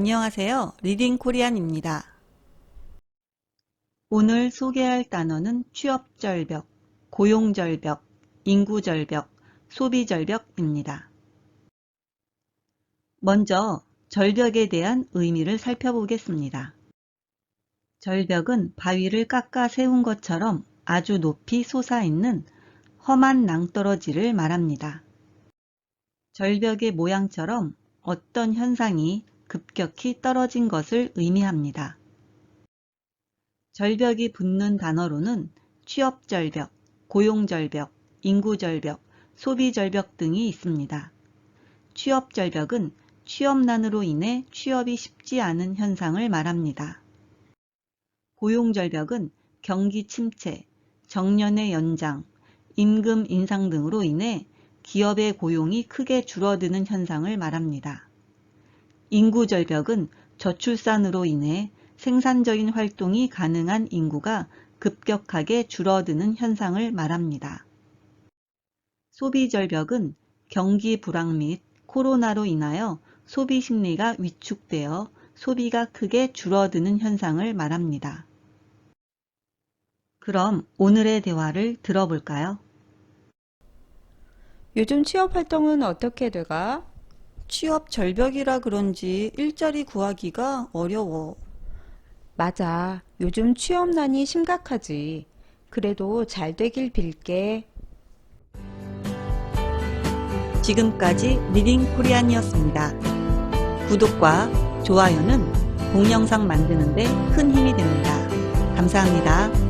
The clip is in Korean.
안녕하세요. 리딩 코리안입니다. 오늘 소개할 단어는 취업절벽, 고용절벽, 인구절벽, 소비절벽입니다. 먼저 절벽에 대한 의미를 살펴보겠습니다. 절벽은 바위를 깎아 세운 것처럼 아주 높이 솟아있는 험한 낭떠러지를 말합니다. 절벽의 모양처럼 어떤 현상이 급격히 떨어진 것을 의미합니다. 절벽이 붙는 단어로는 취업절벽, 고용절벽, 인구절벽, 소비절벽 등이 있습니다. 취업절벽은 취업난으로 인해 취업이 쉽지 않은 현상을 말합니다. 고용절벽은 경기 침체, 정년의 연장, 임금 인상 등으로 인해 기업의 고용이 크게 줄어드는 현상을 말합니다. 인구 절벽은 저출산으로 인해 생산적인 활동이 가능한 인구가 급격하게 줄어드는 현상을 말합니다. 소비 절벽은 경기 불황 및 코로나로 인하여 소비 심리가 위축되어 소비가 크게 줄어드는 현상을 말합니다. 그럼 오늘의 대화를 들어볼까요? 요즘 취업 활동은 어떻게 돼가? 취업 절벽이라 그런지 일자리 구하기가 어려워. 맞아. 요즘 취업난이 심각하지. 그래도 잘 되길 빌게. 지금까지 리딩 코리안이었습니다. 구독과 좋아요는 동영상 만드는데 큰 힘이 됩니다. 감사합니다.